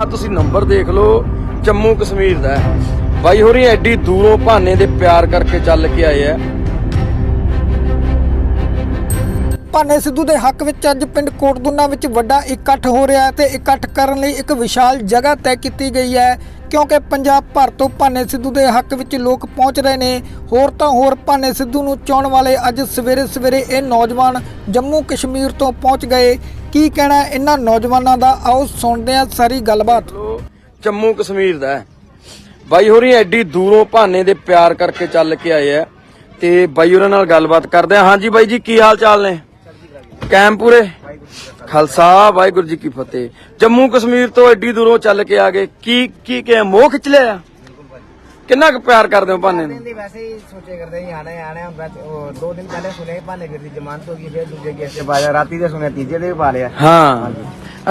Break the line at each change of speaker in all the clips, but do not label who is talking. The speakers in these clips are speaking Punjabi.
ਆ ਤੁਸੀਂ ਨੰਬਰ ਦੇਖ ਲਓ, ਜੰਮੂ ਕਸ਼ਮੀਰ ਦਾ ਬਾਈ ਹੋਰੀ ਐਡੀ ਦੂਰੋਂ ਭਾਨੇ ਦੇ ਪਿਆਰ ਕਰਕੇ ਚੱਲ ਕੇ ਆਏ ਆ
ਭਾਨੇ ਸਿੱਧੂ ਦੇ ਹੱਕ ਵਿੱਚ ਅੱਜ ਪਿੰਡ ਕੋਟਦੁਨਾ ਵਿੱਚ ਵੱਡਾ ਇਕੱਠ ਹੋ ਰਿਹਾ ਹੈ ਤੇ ਇਕੱਠ ਕਰਨ ਲਈ ਇੱਕ ਵਿਸ਼ਾਲ ਜਗ੍ਹਾ ਤੈਅ ਕੀਤੀ ਗਈ ਹੈ। ਕਿਉਂਕਿ ਪੰਜਾਬ ਭਰ ਤੋਂ ਭਾਨੇ ਸਿੱਧੂ ਦੇ ਹੱਕ ਵਿੱਚ ਲੋਕ ਪਹੁੰਚ ਰਹੇ ਨੇ। ਹੋਰ ਤਾਂ ਹੋਰ ਭਾਨੇ ਸਿੱਧੂ ਨੂੰ ਚਾਹਣ ਵਾਲੇ ਅੱਜ ਸਵੇਰੇ ਸਵੇਰੇ ਇਹ ਨੌਜਵਾਨ ਜੰਮੂ ਕਸ਼ਮੀਰ ਤੋਂ ਪਹੁੰਚ ਗਏ। ਕੀ ਕਹਿਣਾ ਇਹਨਾਂ ਨੌਜਵਾਨਾਂ ਦਾ? ਆਓ ਸੁਣਦੇ ਹਾਂ ਸਾਰੀ ਗੱਲਬਾਤ।
ਜੰਮੂ ਕਸ਼ਮੀਰ ਦਾ ਬਾਈ ਹੋਰੀ ਐਡੀ ਦੂਰੋਂ ਭਾਨੇ ਦੇ ਪਿਆਰ ਕਰਕੇ ਚੱਲ ਕੇ ਆਏ ਆ ਤੇ ਬਾਈ ਉਹਨਾਂ ਨਾਲ ਗੱਲਬਾਤ ਕਰਦੇ ਆ ਹਾਂਜੀ ਬਾਈ ਜੀ, ਕੀ ਹਾਲ ਚਾਲ ਨੇ? ਕੈਮ ਪੂਰੇ। ਖਾਲਸਾ ਵਾਹਿਗੁਰੂ ਜੀ ਕੀ ਫਤਿਹ। ਜੰਮੂ ਕਸ਼ਮੀਰ ਤੋਂ ਐਡੀ ਦੂਰੋਂ ਚੱਲ ਕੇ ਆ ਗਏ। ਕੀ ਕੀ ਕਿ ਮੋਹ ਖਿੱਚ ਲਿਆ? ਕਿੰਨਾ ਕੁ ਪਿਆਰ ਕਰਦੇ ਹੋ ਭਾਨੇ ਨੂੰ?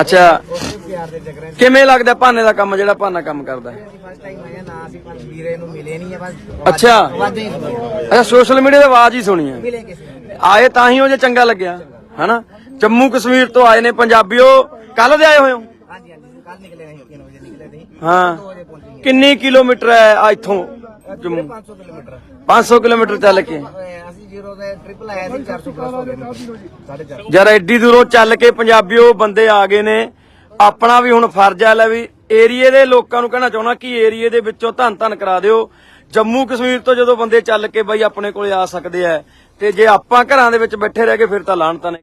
ਅੱਛਾ। ਕਿਵੇਂ ਲੱਗਦਾ ਭਾਨੇ ਦਾ ਕੰਮ ਜਿਹੜਾ ਭਾਨਾ ਕੰਮ ਕਰਦਾ? ਅੱਛਾ। ਅੱਛਾ ਸੋਸ਼ਲ ਮੀਡੀਆ ਤੇ ਆਵਾਜ਼ ਹੀ ਸੁਣੀ ਆਏ ਤਾਂ ਹੀ ਉਹ ਚੰਗਾ ਲੱਗਿਆ। ਹਨਾ? ਜੰਮੂ ਕਸ਼ਮੀਰ ਤੋਂ ਆਏ ਨੇ ਪੰਜਾਬੀਓ ਕੱਲ ਦੇ ਆਏ ਹੋਏ ਹੋ?
ਹਾਂਜੀ ਹਾਂਜੀ ਕੱਲ ਨਿਕਲੇ ਨਹੀਂ 3 ਵਜੇ ਨਿਕਲੇ ਨਹੀਂ
ਹਾਂ।
2 ਵਜੇ ਪਹੁੰਚੇ
ਕਿੰਨੀ ਕਿਲੋਮੀਟਰ ਹੈ ਆ ਇੱਥੋਂ? ਜੰਮੂ।
500 ਕਿਲੋਮੀਟਰ।
500 ਕਿਲੋਮੀਟਰ ਚੱਲ ਕੇ।
ਅਸੀਂ ਜ਼ੀਰੋ ਦੇ ਟ੍ਰਿਪਲ ਆਇਆ ਸੀ 400 ਪਲੱਸ ਹੋ ਗਏ 450
ਯਾਰ ਐਡੀ ਦੂਰੋਂ ਚੱਲ ਕੇ ਪੰਜਾਬੀਓ ਬੰਦੇ ਆ ਗਏ ਨੇ। ਆਪਣਾ ਵੀ ਹੁਣ ਫਰਜ਼ ਆ ਲੈ ਵੀ ਏਰੀਏ ਦੇ ਲੋਕਾਂ ਨੂੰ ਕਹਿਣਾ ਚਾਹੁੰਦਾ ਕਿ ਏਰੀਏ ਦੇ ਵਿੱਚੋਂ ਧੰਨ ਧੰਨ ਕਰਾ ਦਿਓ। ਜੰਮੂ ਕਸ਼ਮੀਰ ਤੋਂ ਜਦੋਂ ਬੰਦੇ ਚੱਲ ਕੇ ਬਈ ਆਪਣੇ ਕੋਲੇ ਆ ਸਕਦੇ ਆ ਤੇ ਜੇ ਆਪਾਂ ਘਰਾਂ ਦੇ ਵਿੱਚ ਬੈਠੇ ਰਹਿ ਗਏ ਫਿਰ ਤਾਂ ਲਾਹਣਤਾਂ ਨੇ